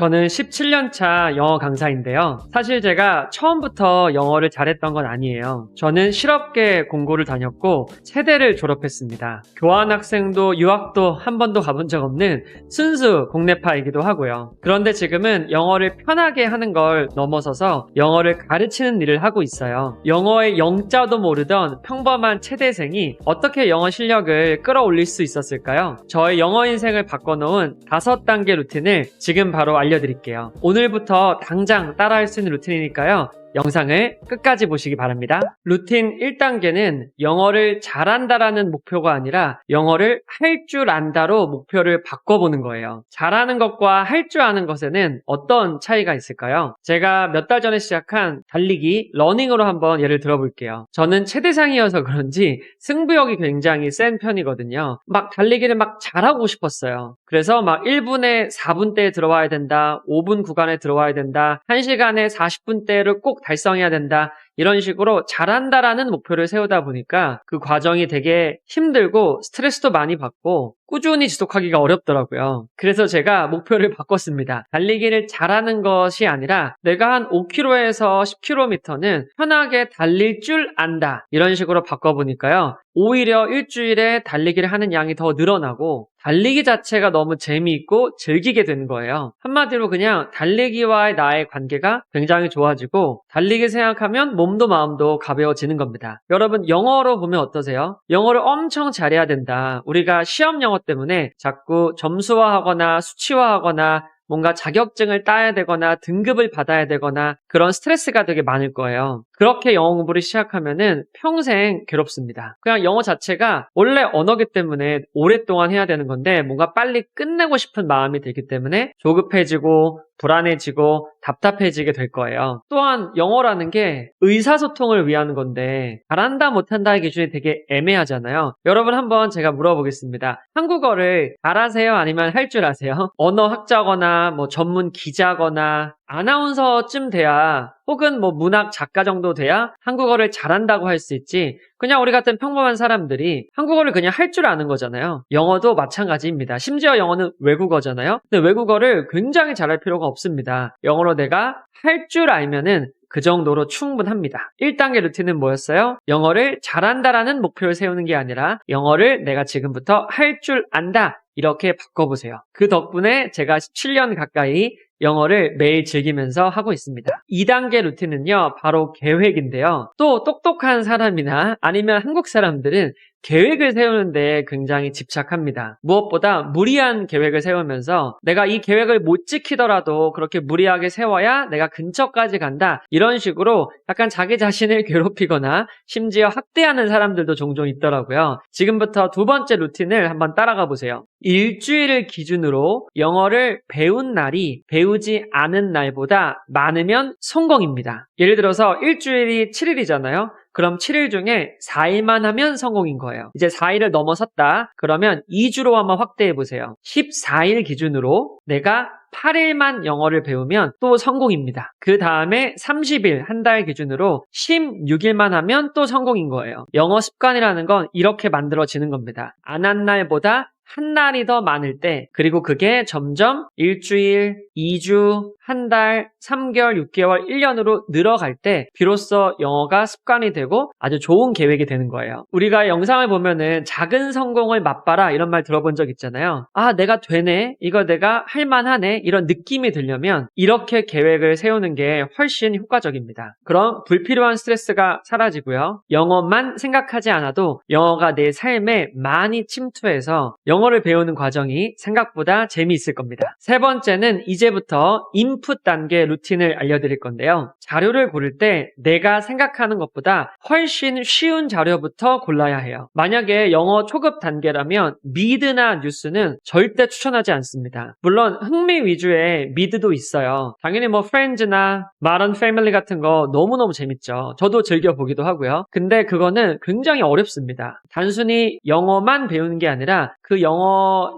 저는 17년차 영어 강사인데요. 사실 제가 처음부터 영어를 잘했던 건 아니에요. 저는 실업계 공고를 다녔고 체대를 졸업했습니다. 교환학생도 유학도 한 번도 가본 적 없는 순수 국내파이기도 하고요. 그런데 지금은 영어를 편하게 하는 걸 넘어서서 영어를 가르치는 일을 하고 있어요. 영어의 영자도 모르던 평범한 체대생이 어떻게 영어 실력을 끌어올릴 수 있었을까요? 저의 영어 인생을 바꿔놓은 다섯 단계 루틴을 지금 바로 알려드 릴게요. 오늘부터 당장 따라할 수 있는 루틴이니까요. 영상을 끝까지 보시기 바랍니다. 루틴 1단계는 영어를 잘한다라는 목표가 아니라 영어를 할 줄 안다로 목표를 바꿔보는 거예요. 잘하는 것과 할 줄 아는 것에는 어떤 차이가 있을까요? 제가 몇 달 전에 시작한 달리기, 러닝으로 한번 예를 들어볼게요. 저는 최대상이어서 그런지 승부욕이 굉장히 센 편이거든요. 막 달리기를 막 잘하고 싶었어요. 그래서 막 1분에 4분대에 들어와야 된다, 5분 구간에 들어와야 된다, 1시간에 40분대를 꼭 달성해야 된다. 이런 식으로 잘한다라는 목표를 세우다 보니까 그 과정이 되게 힘들고 스트레스도 많이 받고 꾸준히 지속하기가 어렵더라고요. 그래서 제가 목표를 바꿨습니다. 달리기를 잘하는 것이 아니라 내가 한 5km에서 10km는 편하게 달릴 줄 안다. 이런 식으로 바꿔보니까요. 오히려 일주일에 달리기를 하는 양이 더 늘어나고 달리기 자체가 너무 재미있고 즐기게 되는 거예요. 한마디로 그냥 달리기와의 나의 관계가 굉장히 좋아지고 달리기 생각하면 몸도 마음도 가벼워지는 겁니다. 여러분 영어로 보면 어떠세요? 영어를 엄청 잘해야 된다. 우리가 시험 영어 때문에 자꾸 점수화하거나 수치화하거나 뭔가 자격증을 따야 되거나 등급을 받아야 되거나 그런 스트레스가 되게 많을 거예요. 그렇게 영어 공부를 시작하면은 평생 괴롭습니다. 그냥 영어 자체가 원래 언어기 때문에 오랫동안 해야 되는 건데 뭔가 빨리 끝내고 싶은 마음이 들기 때문에 조급해지고 불안해지고 답답해지게 될 거예요. 또한 영어라는 게 의사소통을 위한 건데 잘한다 못한다의 기준이 되게 애매하잖아요. 여러분 한번 제가 물어보겠습니다. 한국어를 잘하세요? 아니면 할 줄 아세요? 언어 학자거나 뭐 전문 기자거나 아나운서쯤 돼야 혹은 뭐 문학 작가 정도 돼야 한국어를 잘한다고 할 수 있지 그냥 우리 같은 평범한 사람들이 한국어를 그냥 할 줄 아는 거잖아요. 영어도 마찬가지입니다. 심지어 영어는 외국어잖아요. 근데 외국어를 굉장히 잘할 필요가 없습니다. 영어로 내가 할 줄 알면은 그 정도로 충분합니다. 1단계 루틴은 뭐였어요? 영어를 잘한다라는 목표를 세우는 게 아니라 영어를 내가 지금부터 할 줄 안다. 이렇게 바꿔보세요. 그 덕분에 제가 17년 가까이 영어를 매일 즐기면서 하고 있습니다. 2단계 루틴은요, 바로 계획인데요. 또 똑똑한 사람이나 아니면 한국 사람들은 계획을 세우는데 굉장히 집착합니다. 무엇보다 무리한 계획을 세우면서 내가 이 계획을 못 지키더라도 그렇게 무리하게 세워야 내가 근처까지 간다. 이런 식으로 약간 자기 자신을 괴롭히거나 심지어 학대하는 사람들도 종종 있더라고요. 지금부터 두 번째 루틴을 한번 따라가 보세요. 일주일을 기준으로 영어를 배운 날이 배우지 않은 날보다 많으면 성공입니다. 예를 들어서 일주일이 7일이잖아요. 그럼 7일 중에 4일만 하면 성공인 거예요. 이제 4일을 넘어섰다. 그러면 2주로 한번 확대해 보세요. 14일 기준으로 내가 8일만 영어를 배우면 또 성공입니다. 그 다음에 30일, 한 달 기준으로 16일만 하면 또 성공인 거예요. 영어 습관이라는 건 이렇게 만들어지는 겁니다. 안 한 날보다 한 날이 더 많을 때, 그리고 그게 점점 일주일, 2주, 한 달, 3개월, 6개월, 1년으로 늘어갈 때, 비로소 영어가 습관이 되고 아주 좋은 계획이 되는 거예요. 우리가 영상을 보면은 작은 성공을 맛봐라 이런 말 들어본 적 있잖아요. 아, 내가 되네? 이거 내가 할만하네? 이런 느낌이 들려면 이렇게 계획을 세우는 게 훨씬 효과적입니다. 그럼 불필요한 스트레스가 사라지고요. 영어만 생각하지 않아도 영어가 내 삶에 많이 침투해서 영어 를 배우는 과정이 생각보다 재미있을 겁니다. 세 번째는 이제부터 인풋 단계 루틴을 알려드릴 건데요. 자료를 고를 때 내가 생각하는 것보다 훨씬 쉬운 자료부터 골라야 해요. 만약에 영어 초급 단계라면 미드나 뉴스는 절대 추천하지 않습니다. 물론 흥미 위주의 미드도 있어요. 당연히 뭐 프렌즈나 마런 패밀리 같은 거 너무너무 재밌죠. 저도 즐겨 보기도 하고요. 근데 그거는 굉장히 어렵습니다. 단순히 영어만 배우는 게 아니라 그 영어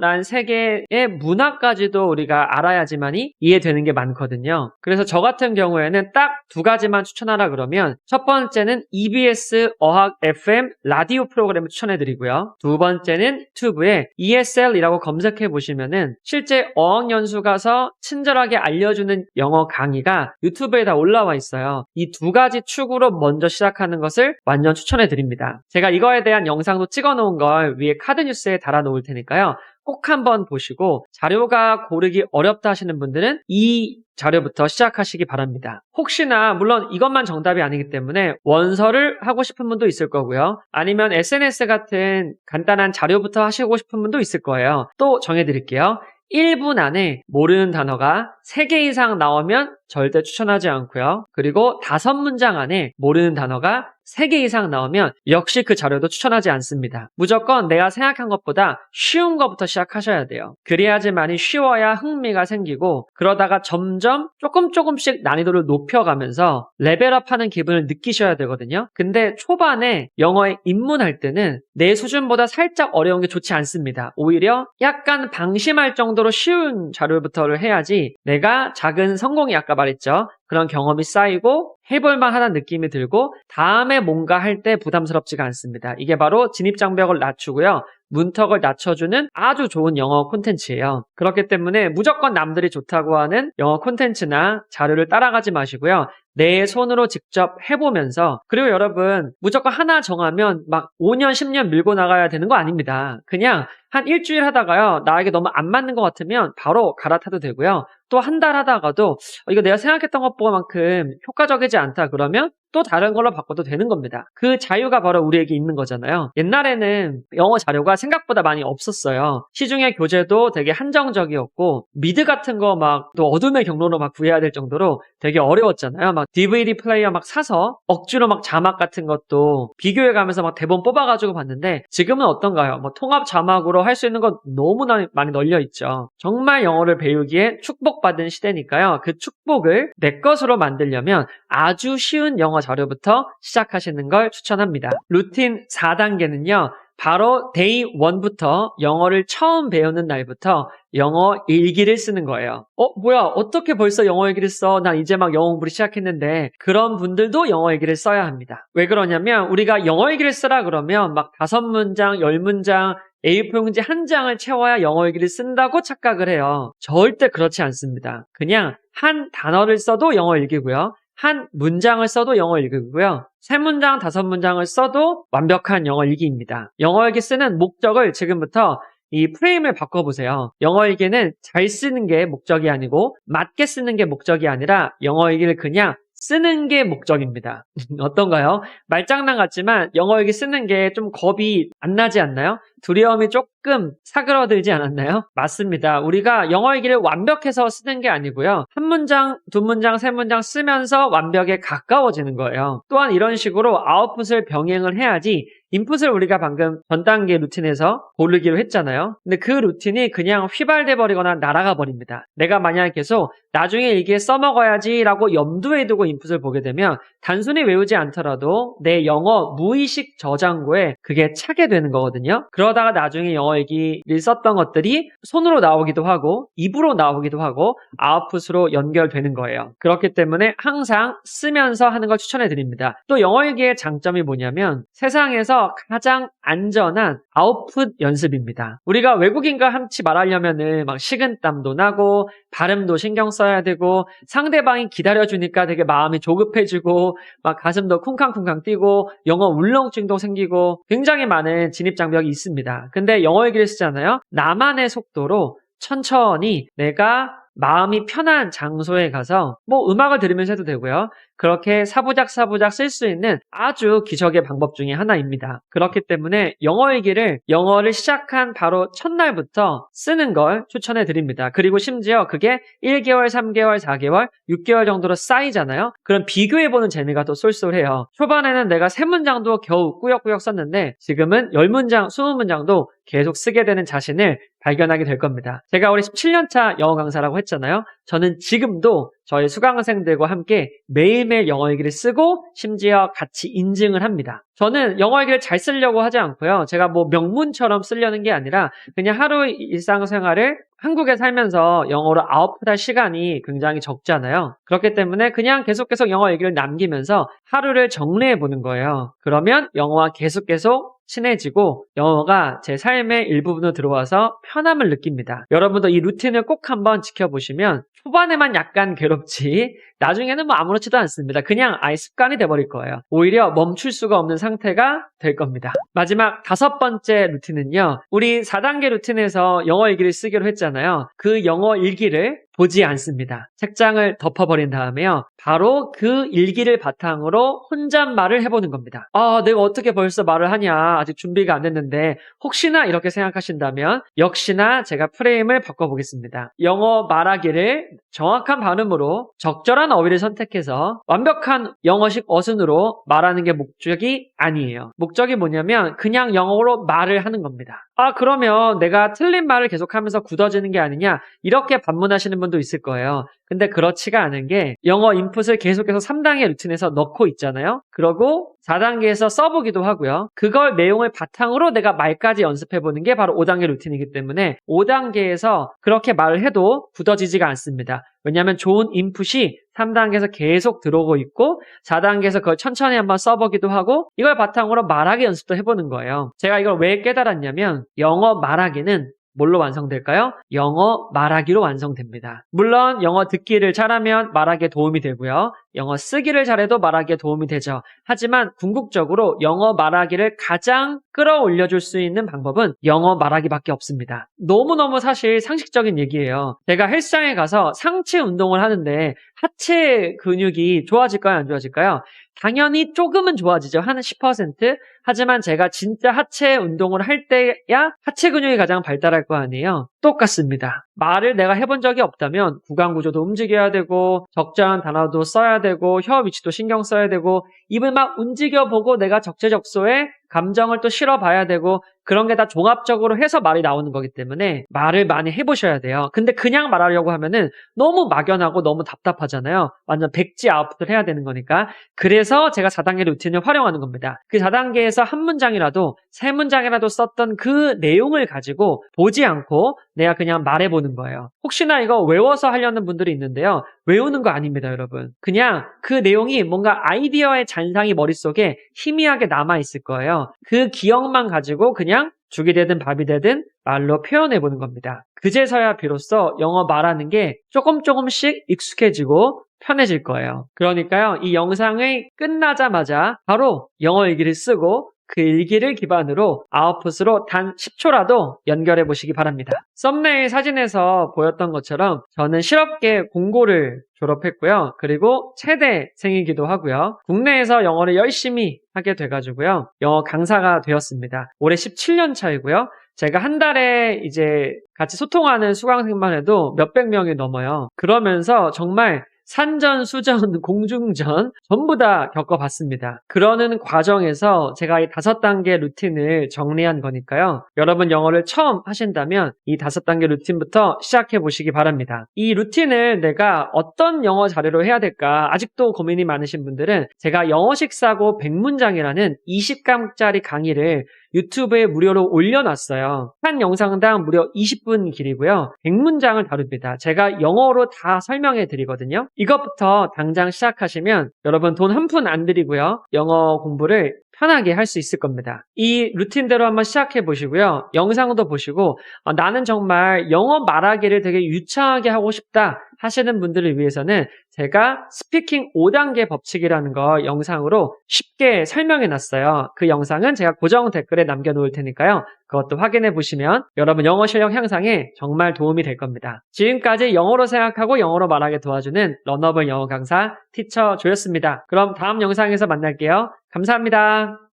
란 세계의 문화까지도 우리가 알아야지만이 이해되는 게 많거든요. 그래서 저 같은 경우에는 딱 두 가지만 추천하라 그러면 첫 번째는 EBS 어학 FM 라디오 프로그램을 추천해 드리고요. 두 번째는 유튜브에 ESL이라고 검색해 보시면은 실제 어학연수 가서 친절하게 알려주는 영어 강의가 유튜브에 다 올라와 있어요. 이 두 가지 축으로 먼저 시작하는 것을 완전 추천해 드립니다. 제가 이거에 대한 영상도 찍어 놓은 걸 위에 카드 뉴스에 달아 놓을 테니까요. 꼭 한번 보시고 자료가 고르기 어렵다 하시는 분들은 이 자료부터 시작하시기 바랍니다. 혹시나 물론 이것만 정답이 아니기 때문에 원서를 하고 싶은 분도 있을 거고요. 아니면 SNS 같은 간단한 자료부터 하시고 싶은 분도 있을 거예요. 또 정해드릴게요. 1분 안에 모르는 단어가 3개 이상 나오면 절대 추천하지 않고요. 그리고 5문장 안에 모르는 단어가 3개 이상 나오면 역시 그 자료도 추천하지 않습니다. 무조건 내가 생각한 것보다 쉬운 것부터 시작하셔야 돼요. 그래야지만이 쉬워야 흥미가 생기고 그러다가 점점 조금 조금씩 난이도를 높여가면서 레벨업하는 기분을 느끼셔야 되거든요. 근데 초반에 영어에 입문할 때는 내 수준보다 살짝 어려운 게 좋지 않습니다. 오히려 약간 방심할 정도로 쉬운 자료부터를 해야지 내가 작은 성공이 아까 말했죠. 그런 경험이 쌓이고 해볼만 하다는 느낌이 들고 다음에 뭔가 할 때 부담스럽지가 않습니다. 이게 바로 진입장벽을 낮추고요. 문턱을 낮춰주는 아주 좋은 영어 콘텐츠예요. 그렇기 때문에 무조건 남들이 좋다고 하는 영어 콘텐츠나 자료를 따라가지 마시고요. 내 손으로 직접 해보면서 그리고 여러분 무조건 하나 정하면 막 5년 10년 밀고 나가야 되는 거 아닙니다. 그냥 한 일주일 하다가요 나에게 너무 안 맞는 것 같으면 바로 갈아타도 되고요. 또 한 달 하다가도 어, 이거 내가 생각했던 것보다만큼 효과적이지 않다 그러면 또 다른 걸로 바꿔도 되는 겁니다. 그 자유가 바로 우리에게 있는 거잖아요. 옛날에는 영어 자료가 생각보다 많이 없었어요. 시중의 교재도 되게 한정적이었고 미드 같은 거 막 또 어둠의 경로로 막 구해야 될 정도로 되게 어려웠잖아요. 막 DVD 플레이어 막 사서 억지로 막 자막 같은 것도 비교해 가면서 막 대본 뽑아가지고 봤는데 지금은 어떤가요? 뭐 통합 자막으로 할 수 있는 건 너무나 많이 널려 있죠. 정말 영어를 배우기에 축복받은 시대니까요. 그 축복을 내 것으로 만들려면 아주 쉬운 영어 자료부터 시작하시는 걸 추천합니다. 루틴 4단계는요. 바로 데이 1부터 영어를 처음 배우는 날부터 영어 일기를 쓰는 거예요. 어, 뭐야, 어떻게 벌써 영어 일기를 써? 난 이제 막 영어 공부를 시작했는데, 그런 분들도 영어 일기를 써야 합니다. 왜 그러냐면, 우리가 영어 일기를 쓰라 그러면 막 다섯 문장, 열 문장, A4 용지 한 장을 채워야 영어 일기를 쓴다고 착각을 해요. 절대 그렇지 않습니다. 그냥 한 단어를 써도 영어 일기고요. 한 문장을 써도 영어 일기고요. 세 문장, 다섯 문장을 써도 완벽한 영어 일기입니다. 영어 일기 쓰는 목적을 지금부터 이 프레임을 바꿔보세요. 영어 일기는 잘 쓰는 게 목적이 아니고 맞게 쓰는 게 목적이 아니라 영어 일기를 그냥 쓰는 게 목적입니다. 어떤가요? 말장난 같지만 영어 일기 쓰는 게 좀 겁이 안 나지 않나요? 두려움이 조금 사그러들지 않았나요? 맞습니다. 우리가 영어 일기를 완벽해서 쓰는 게 아니고요. 한 문장, 두 문장, 세 문장 쓰면서 완벽에 가까워지는 거예요. 또한 이런 식으로 아웃풋을 병행을 해야지 인풋을 우리가 방금 전 단계 루틴에서 고르기로 했잖아요. 근데 그 루틴이 그냥 휘발돼 버리거나 날아가 버립니다. 내가 만약 계속 나중에 일기에 써먹어야지 라고 염두에 두고 인풋을 보게 되면 단순히 외우지 않더라도 내 영어 무의식 저장고에 그게 차게 되는 거거든요. 그러다가 나중에 영어 일기를 썼던 것들이 손으로 나오기도 하고 입으로 나오기도 하고 아웃풋으로 연결되는 거예요. 그렇기 때문에 항상 쓰면서 하는 걸 추천해 드립니다. 또 영어 일기의 장점이 뭐냐면 세상에서 가장 안전한 아웃풋 연습입니다. 우리가 외국인과 함치 말하려면은 막 식은땀도 나고 발음도 신경 써야 되고 상대방이 기다려주니까 되게 마음이 조급해지고 막 가슴도 쿵쾅쿵쾅 뛰고 영어 울렁증도 생기고 굉장히 많은 진입 장벽이 있습니다. 근데 영어 얘기를 쓰잖아요. 나만의 속도로 천천히 내가 마음이 편한 장소에 가서 뭐 음악을 들으면서 해도 되고요. 그렇게 사부작 사부작 쓸 수 있는 아주 기적의 방법 중에 하나입니다. 그렇기 때문에 영어 일기를 영어를 시작한 바로 첫날부터 쓰는 걸 추천해 드립니다. 그리고 심지어 그게 1개월, 3개월, 4개월, 6개월 정도로 쌓이잖아요. 그럼 비교해 보는 재미가 또 쏠쏠해요. 초반에는 내가 3문장도 겨우 꾸역꾸역 썼는데 지금은 10문장, 20문장도 계속 쓰게 되는 자신을 발견하게 될 겁니다. 제가 우리 17년차 영어 강사라고 했잖아요. 저는 지금도 저희 수강생들과 함께 매일매일 영어 일기를 쓰고 심지어 같이 인증을 합니다. 저는 영어 일기를 잘 쓰려고 하지 않고요. 제가 뭐 명문처럼 쓰려는 게 아니라 그냥 하루 일상생활을 한국에 살면서 영어로 아웃풋할 시간이 굉장히 적잖아요. 그렇기 때문에 그냥 계속 계속 영어 얘기를 남기면서 하루를 정리해 보는 거예요. 그러면 영어와 계속 계속 친해지고 영어가 제 삶의 일부분으로 들어와서 편함을 느낍니다. 여러분도 이 루틴을 꼭 한번 지켜보시면 초반에만 약간 괴롭지 나중에는 뭐 아무렇지도 않습니다. 그냥 아예 습관이 돼버릴 거예요. 오히려 멈출 수가 없는 상태가 될 겁니다. 마지막 다섯 번째 루틴은요. 우리 4단계 루틴에서 영어 일기를 쓰기로 했잖아요. 그 영어 일기를 보지 않습니다. 책장을 덮어버린 다음에요. 바로 그 일기를 바탕으로 혼잣말을 해보는 겁니다. 아, 내가 어떻게 벌써 말을 하냐. 아직 준비가 안 됐는데 혹시나 이렇게 생각하신다면 역시나 제가 프레임을 바꿔보겠습니다. 영어 말하기를 정확한 발음으로 적절한 어휘를 선택해서 완벽한 영어식 어순으로 말하는 게 목적이 아니에요. 목적이 뭐냐면 그냥 영어로 말을 하는 겁니다. 아, 그러면 내가 틀린 말을 계속하면서 굳어지는 게 아니냐? 이렇게 반문하시는 분도 있을 거예요. 근데 그렇지가 않은 게 영어 인풋을 계속해서 3단계 루틴에서 넣고 있잖아요. 그러고 4단계에서 써보기도 하고요. 그걸 내용을 바탕으로 내가 말까지 연습해보는 게 바로 5단계 루틴이기 때문에 5단계에서 그렇게 말을 해도 굳어지지가 않습니다. 왜냐하면 좋은 인풋이 3단계에서 계속 들어오고 있고 4단계에서 그걸 천천히 한번 써보기도 하고 이걸 바탕으로 말하기 연습도 해보는 거예요. 제가 이걸 왜 깨달았냐면 영어 말하기는 뭘로 완성될까요? 영어 말하기로 완성됩니다. 물론 영어 듣기를 잘하면 말하기에 도움이 되고요. 영어 쓰기를 잘해도 말하기에 도움이 되죠. 하지만 궁극적으로 영어 말하기를 가장 끌어올려 줄 수 있는 방법은 영어 말하기밖에 없습니다. 너무너무 사실 상식적인 얘기예요. 제가 헬스장에 가서 상체 운동을 하는데 하체 근육이 좋아질까요? 안 좋아질까요? 당연히 조금은 좋아지죠. 한 10%. 하지만 제가 진짜 하체 운동을 할 때야 하체 근육이 가장 발달할 거 아니에요. 똑같습니다. 말을 내가 해본 적이 없다면 구강 구조도 움직여야 되고 적절한 단어도 써야 되고 혀 위치도 신경 써야 되고 입을 막 움직여 보고 내가 적재적소에 감정을 또 실어 봐야 되고 그런 게 다 종합적으로 해서 말이 나오는 거기 때문에 말을 많이 해보셔야 돼요. 근데 그냥 말하려고 하면은 너무 막연하고 너무 답답하잖아요. 완전 백지 아웃풋을 해야 되는 거니까. 그래서 제가 4단계 루틴을 활용하는 겁니다. 그 4단계에서 한 문장이라도 세 문장이라도 썼던 그 내용을 가지고 보지 않고 내가 그냥 말해보는 거예요. 혹시나 이거 외워서 하려는 분들이 있는데요. 외우는 거 아닙니다, 여러분. 그냥 그 내용이 뭔가 아이디어의 잔상이 머릿속에 희미하게 남아있을 거예요. 그 기억만 가지고 그냥 죽이 되든 밥이 되든 말로 표현해 보는 겁니다. 그제서야 비로소 영어 말하는 게 조금 조금씩 익숙해지고 편해질 거예요. 그러니까요, 이 영상이 끝나자마자 바로 영어 일기를 쓰고 그 일기를 기반으로 아웃풋으로 단 10초라도 연결해 보시기 바랍니다. 썸네일 사진에서 보였던 것처럼 저는 실업계 공고를 졸업했고요. 그리고 체대생이기도 하고요. 국내에서 영어를 열심히 하게 돼가지고요. 영어 강사가 되었습니다. 올해 17년 차이고요. 제가 한 달에 이제 같이 소통하는 수강생만 해도 몇백 명이 넘어요. 그러면서 정말 산전, 수전, 공중전 전부 다 겪어봤습니다. 그러는 과정에서 제가 이 다섯 단계 루틴을 정리한 거니까요. 여러분 영어를 처음 하신다면 이 다섯 단계 루틴부터 시작해 보시기 바랍니다. 이 루틴을 내가 어떤 영어 자료로 해야 될까 아직도 고민이 많으신 분들은 제가 영어식 사고 100문장이라는 20강짜리 강의를 유튜브에 무료로 올려놨어요. 한 영상당 무려 20분 길이고요. 100문장을 다룹니다. 제가 영어로 다 설명해 드리거든요. 이것부터 당장 시작하시면 여러분 돈 한 푼안 들이고요. 영어 공부를 편하게 할 수 있을 겁니다. 이 루틴대로 한번 시작해 보시고요. 영상도 보시고 어, 나는 정말 영어 말하기를 되게 유창하게 하고 싶다 하시는 분들을 위해서는 제가 스피킹 5단계 법칙이라는 거 영상으로 쉽게 설명해 놨어요. 그 영상은 제가 고정 댓글에 남겨 놓을 테니까요. 그것도 확인해 보시면 여러분 영어 실력 향상에 정말 도움이 될 겁니다. 지금까지 영어로 생각하고 영어로 말하게 도와주는 러너블 영어 강사 티처 조였습니다. 그럼 다음 영상에서 만날게요. 감사합니다.